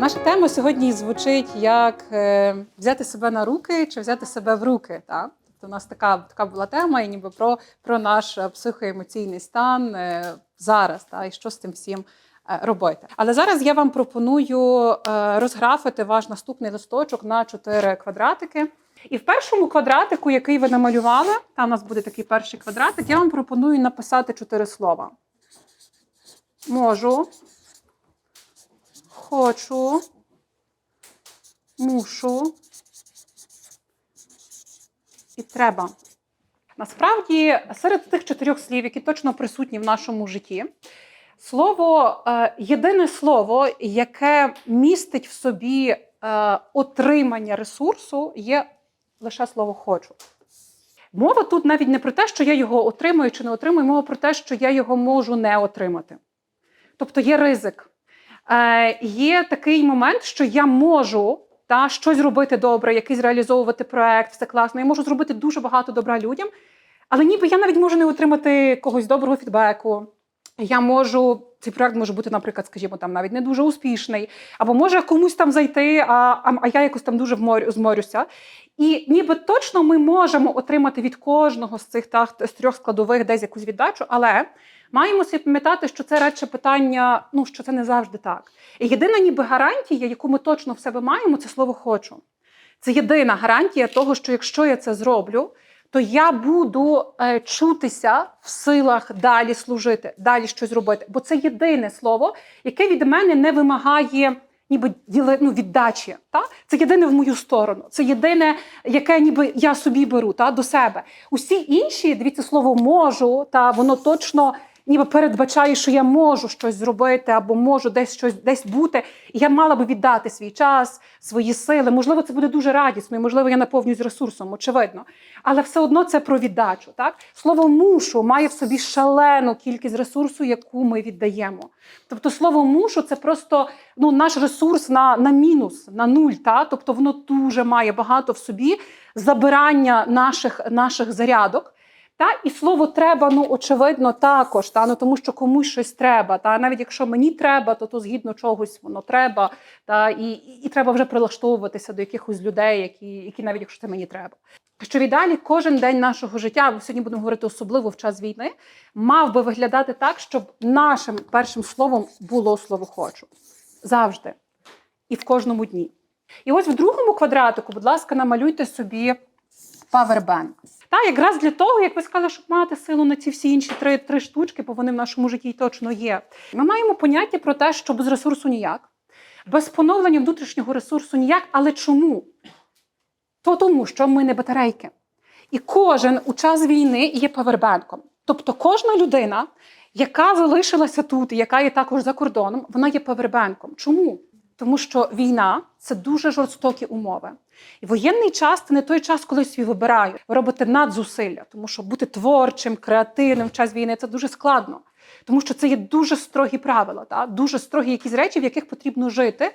Наша тема сьогодні звучить як е, взяти себе на руки чи взяти себе в руки. Так? Тобто у нас така, така була тема, і ніби про, про наш е, психоемоційний стан е, зараз, та, і що з цим всім робити. Але зараз я вам пропоную розграфити ваш наступний листочок на чотири квадратики. І в першому квадратику, який ви намалювали, там у нас буде такий перший квадратик, я вам пропоную написати чотири слова. Можу, хочу, мушу і треба. Насправді, серед тих чотирьох слів, які точно присутні в нашому житті, слово е, єдине слово, яке містить в собі е, отримання ресурсу, є лише слово хочу. Мова тут навіть не про те, що я його отримую чи не отримую, мова про те, що я його можу не отримати. Тобто є ризик. Е, Є такий момент, що я можу та, щось робити добре, якийсь реалізовувати проект, все класно. Я можу зробити дуже багато добра людям, але ніби я навіть можу не отримати когось доброго фідбеку. Я можу, цей проект може бути, наприклад, скажімо, там навіть не дуже успішний, або може комусь там зайти, а, а, а я якось там дуже вморю, зморюся. І ніби точно ми можемо отримати від кожного з цих та, з трьох складових десь якусь віддачу, але маємо собі пам'ятати, що це радше питання, ну що це не завжди так. І єдина ніби гарантія, яку ми точно в себе маємо, це слово хочу. Це єдина гарантія того, що якщо я це зроблю, то я буду е, чутися в силах далі служити, далі щось робити. Бо це єдине слово, яке від мене не вимагає ніби діли, ну, віддачі. Та? Це єдине в мою сторону. Це єдине, яке ніби я собі беру та, до себе. Усі інші, дивіться, слово можу, та воно точно. Ніби передбачає, що я можу щось зробити або можу десь щось десь бути, і я мала би віддати свій час, свої сили. Можливо, це буде дуже радісно, і можливо, я наповнююсь ресурсом, очевидно. Але все одно це про віддачу. Так? Слово мушу має в собі шалену кількість ресурсу, яку ми віддаємо. Тобто, слово мушу це просто ну, наш ресурс на на мінус, на нуль. Та? Тобто воно дуже має багато в собі забирання наших, наших зарядок. Та і слово треба, ну очевидно, також та ну тому, що комусь щось треба. Та навіть якщо мені треба, то то згідно чогось воно треба. Та і, і, і треба вже прилаштовуватися до якихось людей, які, які навіть якщо це мені треба. Що віддалі кожен день нашого життя, ми сьогодні будемо говорити особливо в час війни, мав би виглядати так, щоб нашим першим словом було слово хочу завжди і в кожному дні. І ось в другому квадратику, будь ласка, намалюйте собі павербенк. Та якраз для того, як ви сказали, щоб мати силу на ці всі інші три, три штучки, бо вони в нашому житті точно є. Ми маємо поняття про те, що без ресурсу ніяк, без поновлення внутрішнього ресурсу ніяк. Але чому? То тому, що ми не батарейки. І кожен у час війни є павербенком. Тобто кожна людина, яка залишилася тут, яка є також за кордоном, вона є павербенком. Чому? Тому що війна це дуже жорстокі умови. І воєнний час це не той час, коли свій вибираю. Ви робите надзусилля, тому що бути творчим, креативним в час війни це дуже складно. Тому що це є дуже строгі правила, та? дуже строгі якісь речі, в яких потрібно жити,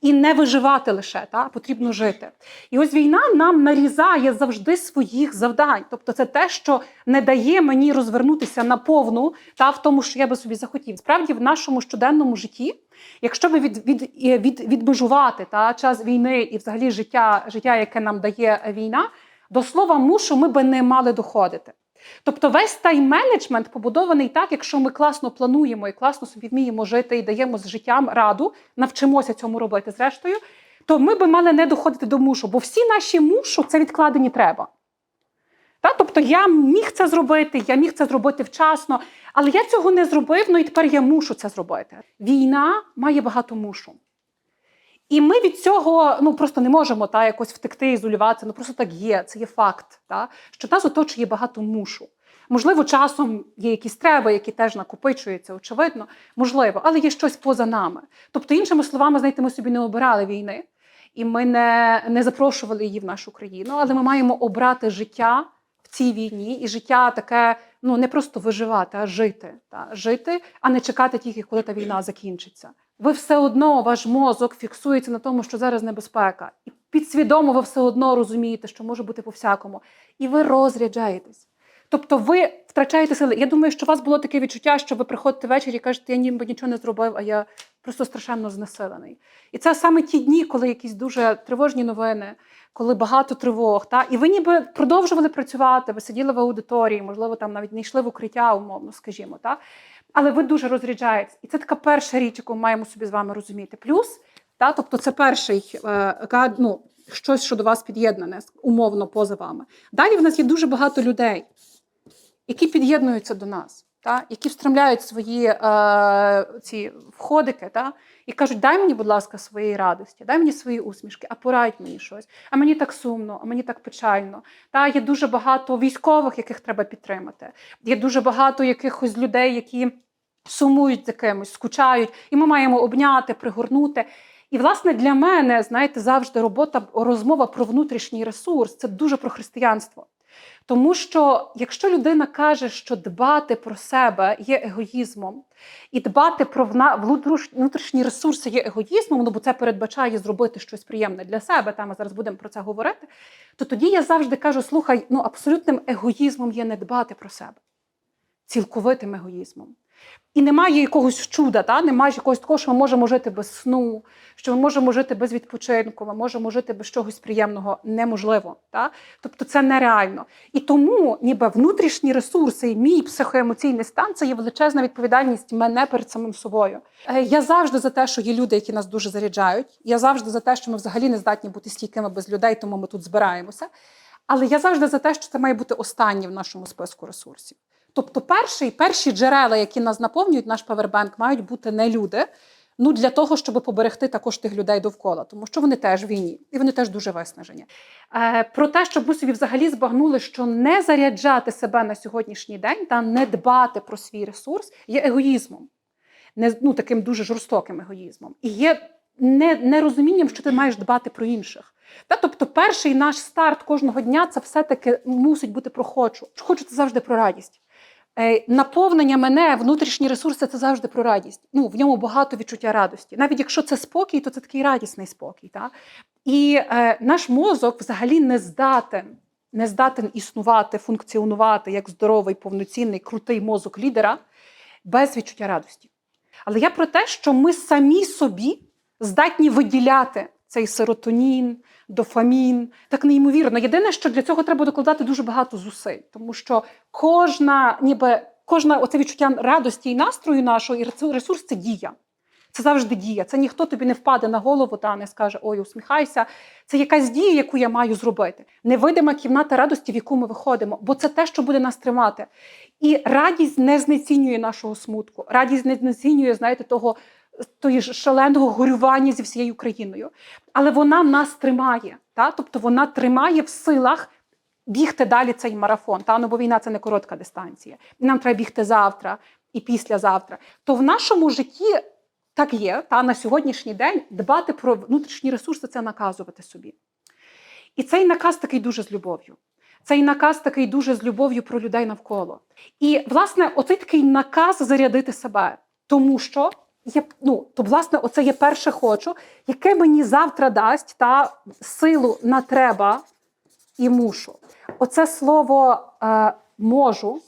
і не виживати лише, та? потрібно жити. І ось війна нам нарізає завжди своїх завдань. Тобто, це те, що не дає мені розвернутися наповну та в тому, що я би собі захотів. Справді, в нашому щоденному житті, якщо ми від, від, від, відмежувати та час війни і взагалі життя, життя, яке нам дає війна, до слова мушу, ми би не мали доходити. Тобто весь тайм-менеджмент побудований так, якщо ми класно плануємо і класно собі вміємо жити і даємо з життям раду, навчимося цьому робити зрештою, то ми би мали не доходити до мушу, бо всі наші мушу це відкладені треба. Тобто я міг це зробити, я міг це зробити вчасно, але я цього не зробив, ну і тепер я мушу це зробити. Війна має багато мушу. І ми від цього ну просто не можемо та якось втекти, ізолюватися. Ну просто так є. Це є факт, та що нас оточує багато мушу. Можливо, часом є якісь треба, які теж накопичуються, очевидно, можливо, але є щось поза нами. Тобто, іншими словами, знаєте, ми собі не обирали війни, і ми не, не запрошували її в нашу країну, але ми маємо обрати життя в цій війні, і життя таке ну не просто виживати, а жити. Та жити, а не чекати тільки, коли та війна закінчиться. Ви все одно, ваш мозок фіксується на тому, що зараз небезпека. І підсвідомо ви все одно розумієте, що може бути по-всякому. І ви розряджаєтесь. Тобто ви втрачаєте сили. Я думаю, що у вас було таке відчуття, що ви приходите ввечері і кажете, я ніби нічого не зробив, а я просто страшенно знесилений. І це саме ті дні, коли якісь дуже тривожні новини, коли багато тривог. Та? І ви ніби продовжували працювати, ви сиділи в аудиторії, можливо, там навіть не йшли в укриття, умовно, скажімо. Та? Але ви дуже розряджаєтесь. І це така перша річ, яку ми маємо собі з вами розуміти. Плюс, та, тобто це перший е, ну, щось, що до вас під'єднане, умовно поза вами. Далі в нас є дуже багато людей, які під'єднуються до нас, та, які встромляють свої е, ці входики, та, і кажуть, дай мені, будь ласка, своєї радості, дай мені свої усмішки, а порадь мені щось. А мені так сумно, а мені так печально. Та є дуже багато військових, яких треба підтримати. Є дуже багато якихось людей, які сумують за кимось, скучають, і ми маємо обняти, пригорнути. І, власне, для мене, знаєте, завжди робота, розмова про внутрішній ресурс це дуже про християнство. Тому що якщо людина каже, що дбати про себе є егоїзмом, і дбати про внутрішні ресурси є егоїзмом, ну бо це передбачає зробити щось приємне для себе, та ми зараз будемо про це говорити, то тоді я завжди кажу: слухай, ну абсолютним егоїзмом є не дбати про себе, цілковитим егоїзмом. І немає якогось чуда, та? немає якогось такого, що ми можемо жити без сну, що ми можемо жити без відпочинку, ми можемо жити без чогось приємного. Неможливо. Та? Тобто це нереально. І тому ніби внутрішні ресурси і мій психоемоційний стан це є величезна відповідальність мене перед самим собою. Е, Я завжди за те, що є люди, які нас дуже заряджають. Я завжди за те, що ми взагалі не здатні бути стійкими без людей, тому ми тут збираємося. Але я завжди за те, що це має бути останнє в нашому списку ресурсів. Тобто, перший, перші джерела, які нас наповнюють, наш павербанк, мають бути не люди. Ну для того, щоб поберегти також тих людей довкола, тому що вони теж в війні і вони теж дуже виснажені. Е, про те, щоб ми собі взагалі збагнули, що не заряджати себе на сьогоднішній день та не дбати про свій ресурс є егоїзмом, не ну таким дуже жорстоким егоїзмом, і є не, нерозумінням, що ти маєш дбати про інших. Та, тобто, перший наш старт кожного дня це все-таки мусить бути про хочу. Хочу це завжди про радість. Е, Наповнення мене, внутрішні ресурси це завжди про радість. Ну, в ньому багато відчуття радості. Навіть якщо це спокій, то це такий радісний спокій. Та? І е, наш мозок взагалі не здатен, не здатен існувати, функціонувати як здоровий, повноцінний, крутий мозок лідера без відчуття радості. Але я про те, що ми самі собі здатні виділяти цей серотонін, дофамін. Так неймовірно. Єдине, що для цього треба докладати дуже багато зусиль, тому що кожна, ніби кожна оце відчуття радості і настрою нашого і ресурс це дія. Це завжди дія. Це ніхто тобі не впаде на голову та не скаже Ой, усміхайся. Це якась дія, яку я маю зробити. Невидима кімната радості, в яку ми виходимо, бо це те, що буде нас тримати. І радість не знецінює нашого смутку. Радість не знецінює, знаєте, того тої ж шаленого горювання зі всією країною. Але вона нас тримає. Та? Тобто вона тримає в силах бігти далі цей марафон. Та? Ну, бо війна це не коротка дистанція. Нам треба бігти завтра і післязавтра. То в нашому житті так є, та на сьогоднішній день дбати про внутрішні ресурси це наказувати собі. І цей наказ такий дуже з любов'ю. Цей наказ такий дуже з любов'ю про людей навколо. І, власне, оцей такий наказ зарядити себе, тому що є, ну, то, власне, оце є перше хочу, яке мені завтра дасть та силу на треба і мушу. Оце слово е, можу,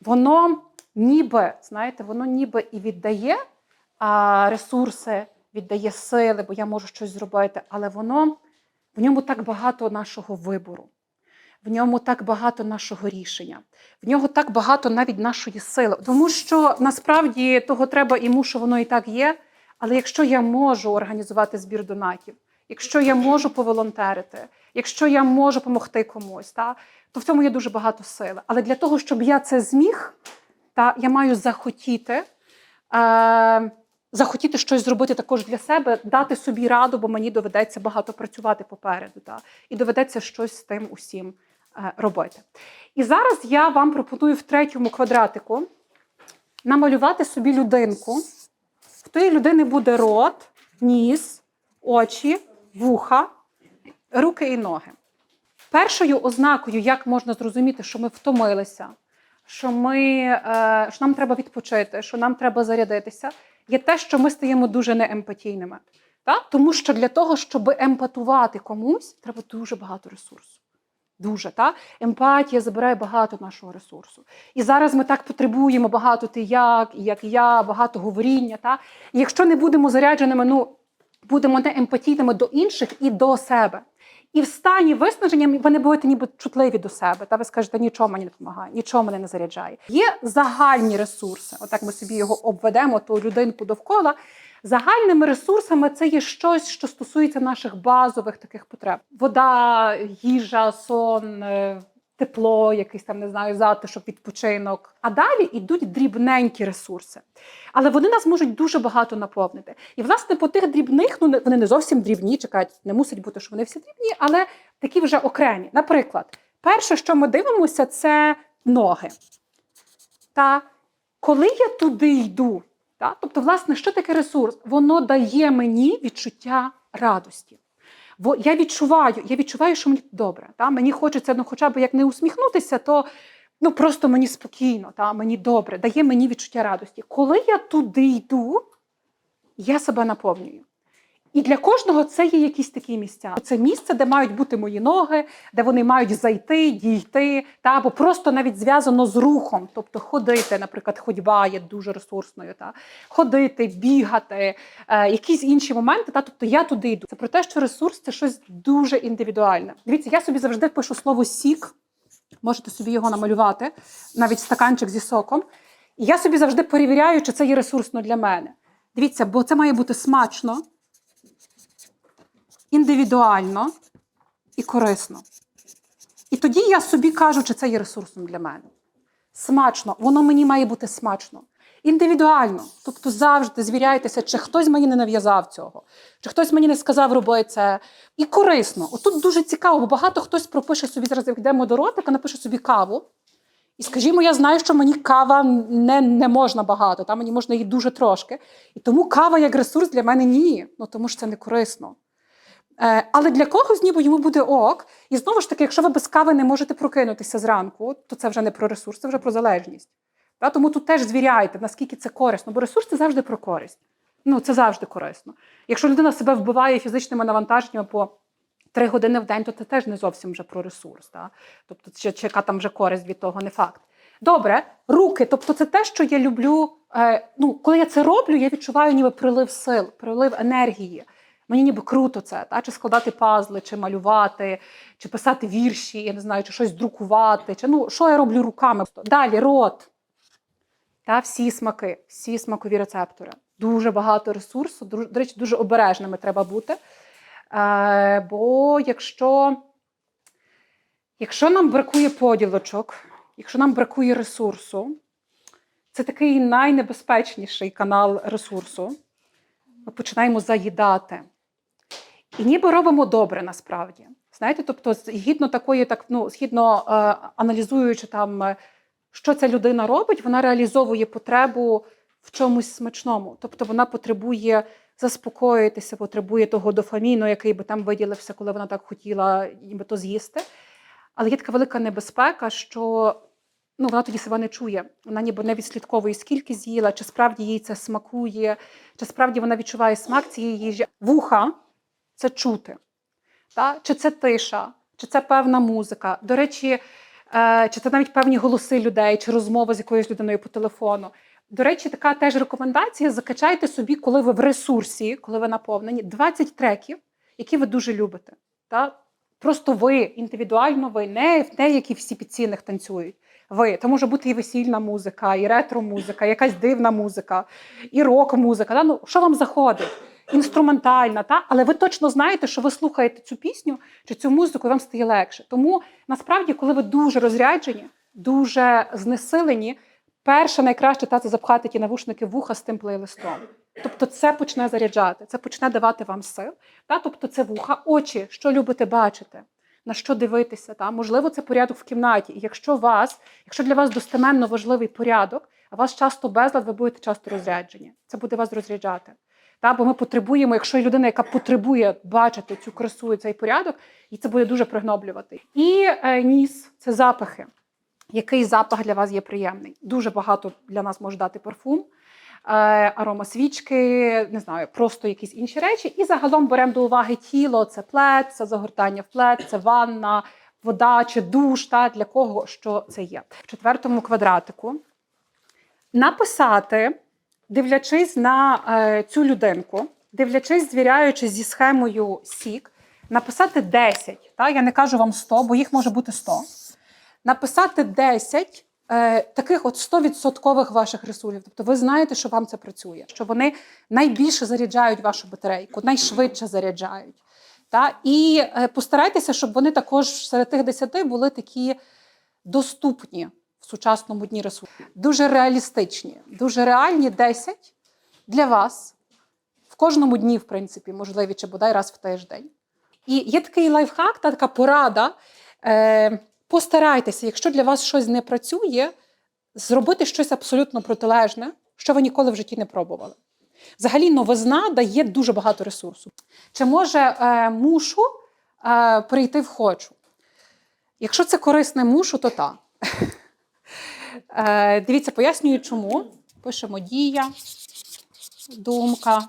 воно ніби, знаєте, воно ніби і віддає а, ресурси, віддає сили, бо я можу щось зробити, але воно в ньому так багато нашого вибору. В ньому так багато нашого рішення, в нього так багато навіть нашої сили. Тому що насправді того треба і мушу, воно і так є. Але якщо я можу організувати збір донатів, якщо я можу поволонтерити, якщо я можу допомогти комусь, та, то в цьому є дуже багато сили. Але для того, щоб я це зміг, та, я маю захотіти. Е, Захотіти щось зробити також для себе, дати собі раду, бо мені доведеться багато працювати попереду, та, і доведеться щось з тим усім робити. І зараз я вам пропоную в третьому квадратику намалювати собі людинку. В тої людини буде рот, ніс, очі, вуха, руки і ноги. Першою ознакою, як можна зрозуміти, що ми втомилися, що, ми, е, що нам треба відпочити, що нам треба зарядитися, є те, що ми стаємо дуже неемпатійними. Так? Тому що для того, щоб емпатувати комусь, треба дуже багато ресурсу. Дуже та емпатія забирає багато нашого ресурсу. І зараз ми так потребуємо багато ти як, і як я, багато говоріння. Та і якщо не будемо зарядженими, ну будемо не емпатійними до інших і до себе. І в стані виснаження ви не будете ніби чутливі до себе. Та ви скажете, нічого мені не допомагає, нічого мене не заряджає. Є загальні ресурси. Отак ми собі його обведемо, ту людинку довкола. Загальними ресурсами це є щось, що стосується наших базових таких потреб: вода, їжа, сон, е, тепло, якийсь там не знаю, затишок, відпочинок. А далі йдуть дрібненькі ресурси. Але вони нас можуть дуже багато наповнити. І власне по тих дрібних, ну вони не зовсім дрібні, чекайте, не мусить бути, що вони всі дрібні, але такі вже окремі. Наприклад, перше, що ми дивимося, це ноги. Та коли я туди йду, та, тобто, власне, що таке ресурс? Воно дає мені відчуття радості. Бо я відчуваю, я відчуваю, що мені добре. Та? Мені хочеться, ну, хоча б як не усміхнутися, то ну, просто мені спокійно, та? мені добре, дає мені відчуття радості. Коли я туди йду, я себе наповнюю. І для кожного це є якісь такі місця. Це місце, де мають бути мої ноги, де вони мають зайти, дійти, та або просто навіть зв'язано з рухом, тобто ходити, наприклад, ходьба є дуже ресурсною, та ходити, бігати, е, якісь інші моменти. Та тобто я туди йду. Це про те, що ресурс це щось дуже індивідуальне. Дивіться, я собі завжди пишу слово сік. Можете собі його намалювати, навіть стаканчик зі соком. І я собі завжди перевіряю, чи це є ресурсно для мене. Дивіться, бо це має бути смачно, індивідуально і корисно. І тоді я собі кажу, чи це є ресурсом для мене. Смачно, воно мені має бути смачно. Індивідуально, тобто завжди звіряйтеся, чи хтось мені не нав'язав цього, чи хтось мені не сказав роби це. І корисно. Отут дуже цікаво, бо багато хтось пропише собі зараз, як йдемо до ротика, напише собі каву. І скажімо, я знаю, що мені кава не, не можна багато, та мені можна її дуже трошки. І тому кава як ресурс для мене ні, ну тому що це не корисно. Е, але для когось ніби йому буде ок. І знову ж таки, якщо ви без кави не можете прокинутися зранку, то це вже не про ресурс, це вже про залежність. Тому тут теж звіряйте, наскільки це корисно, бо ресурс це завжди про користь. Ну, це завжди корисно. Якщо людина себе вбиває фізичними навантаженнями по три години в день, то це теж не зовсім вже про ресурс. Та? Тобто, чи, чи яка там вже користь від того, не факт. Добре, руки, тобто це те, що я люблю. Е, ну, коли я це роблю, я відчуваю ніби прилив сил, прилив енергії. Мені ніби круто це, та? чи складати пазли, чи малювати, чи писати вірші, я не знаю, чи щось друкувати, чи ну, що я роблю руками. Далі рот. Та всі смаки, всі смакові рецептори. Дуже багато ресурсу. До речі, дуже обережними треба бути. Е, бо якщо, якщо нам бракує поділочок, якщо нам бракує ресурсу, це такий найнебезпечніший канал ресурсу. Ми починаємо заїдати. І ніби робимо добре насправді. Знаєте, тобто, згідно такої, так ну, згідно е, аналізуючи там, е, що ця людина робить, вона реалізовує потребу в чомусь смачному. Тобто вона потребує заспокоїтися, потребує того дофаміну, який би там виділився, коли вона так хотіла ніби то з'їсти. Але є така велика небезпека, що ну, вона тоді себе не чує. Вона ніби не відслідковує, скільки з'їла, чи справді їй це смакує, чи справді вона відчуває смак цієї їжі. Вуха це чути. Та? Чи це тиша, чи це певна музика. До речі, е, чи це навіть певні голоси людей, чи розмова з якоюсь людиною по телефону. До речі, така теж рекомендація: закачайте собі, коли ви в ресурсі, коли ви наповнені, 20 треків, які ви дуже любите. Та? Просто ви індивідуально, ви не те, які всі під цінних танцюють. Ви це може бути і весільна музика, і ретро-музика, і якась дивна музика, і рок-музика. Ну, що вам заходить? Інструментальна, та? але ви точно знаєте, що ви слухаєте цю пісню чи цю музику, і вам стає легше. Тому насправді, коли ви дуже розряджені, дуже знесилені, перше найкраще та це запхати ті навушники вуха з тим плейлистом. Тобто це почне заряджати, це почне давати вам сил. Та? Тобто це вуха, очі, що любите бачити, на що дивитися. Та? Можливо, це порядок в кімнаті. І якщо вас, якщо для вас достеменно важливий порядок, а вас часто безлад, ви будете часто розряджені. Це буде вас розряджати. Та, бо ми потребуємо, якщо є людина, яка потребує бачити цю красу і цей порядок, і це буде дуже пригноблювати. І е, ніс це запахи. Який запах для вас є приємний? Дуже багато для нас може дати парфум, е, арома свічки, не знаю, просто якісь інші речі. І загалом беремо до уваги тіло: це плед, це загортання в плед, це ванна, вода чи душ, та, для кого що це є. В четвертому квадратику написати, дивлячись на е, цю людинку, дивлячись, звіряючись зі схемою сік, написати 10. Та? Я не кажу вам 100, бо їх може бути 100. Написати 10 е, таких от 100% ваших ресурсів. Тобто ви знаєте, що вам це працює, що вони найбільше заряджають вашу батарейку, найшвидше заряджають. Та? І е, постарайтеся, щоб вони також серед тих 10 були такі доступні сучасному дні ресурсів. Дуже реалістичні, дуже реальні 10 для вас в кожному дні, в принципі, можливі, чи бодай раз в тиждень. І є такий лайфхак, та така порада. Е, постарайтеся, якщо для вас щось не працює, зробити щось абсолютно протилежне, що ви ніколи в житті не пробували. Взагалі, новизна дає дуже багато ресурсу. Чи може е, мушу е, прийти в хочу? Якщо це корисне мушу, то так. Е, дивіться, пояснюю, чому. Пишемо дія, думка,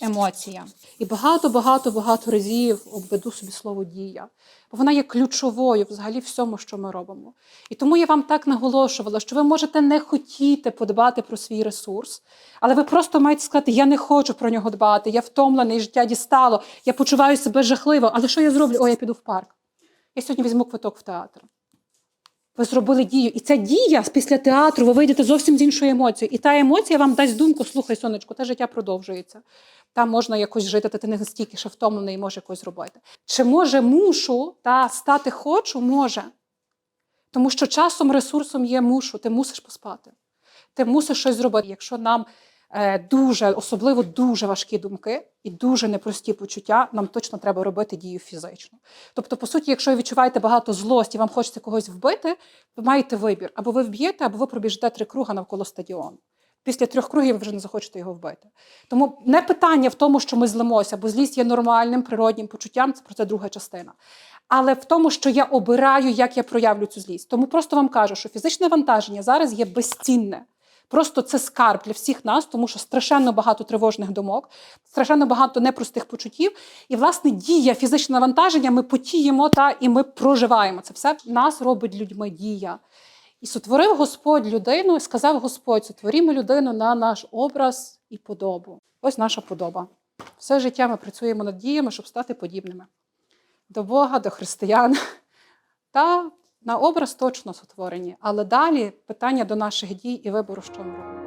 емоція. І багато, багато, багато разів обведу собі слово дія. Бо вона є ключовою взагалі всьому, що ми робимо. І тому я вам так наголошувала, що ви можете не хотіти подбати про свій ресурс, але ви просто маєте сказати: я не хочу про нього дбати, я втомлений, життя дістало, я почуваю себе жахливо. Але що я зроблю? О, я піду в парк. Я сьогодні візьму квиток в театр. Ви зробили дію. І ця дія після театру, ви вийдете зовсім з іншою емоцією. І та емоція вам дасть думку: слухай, сонечко, те життя продовжується. Там можна якось жити, та ти не настільки ще втомлений може якось робити. Чи може мушу та стати хочу? Може. Тому що часом ресурсом є мушу, ти мусиш поспати. Ти мусиш щось зробити. Якщо нам дуже, особливо дуже важкі думки і дуже непрості почуття, нам точно треба робити дію фізично. Тобто, по суті, якщо ви відчуваєте багато злості, вам хочеться когось вбити, ви маєте вибір: або ви вб'єте, або ви пробіжите три круга навколо стадіону. Після трьох кругів ви вже не захочете його вбити. Тому не питання в тому, що ми злимося, бо злість є нормальним природнім почуттям, це про це друга частина. Але в тому, що я обираю, як я проявлю цю злість. Тому просто вам кажу, що фізичне вантаження зараз є безцінне. Просто це скарб для всіх нас, тому що страшенно багато тривожних думок, страшенно багато непростих почуттів. І, власне, дія фізичне навантаження, ми потіємо та і ми проживаємо. Це все нас робить людьми дія. І сотворив Господь людину, і сказав Господь: сотворімо людину на наш образ і подобу. Ось наша подоба. Все життя ми працюємо над діями, щоб стати подібними до Бога, до християн. Та на образ точно сотворені. Але далі питання до наших дій і вибору, що ми робимо.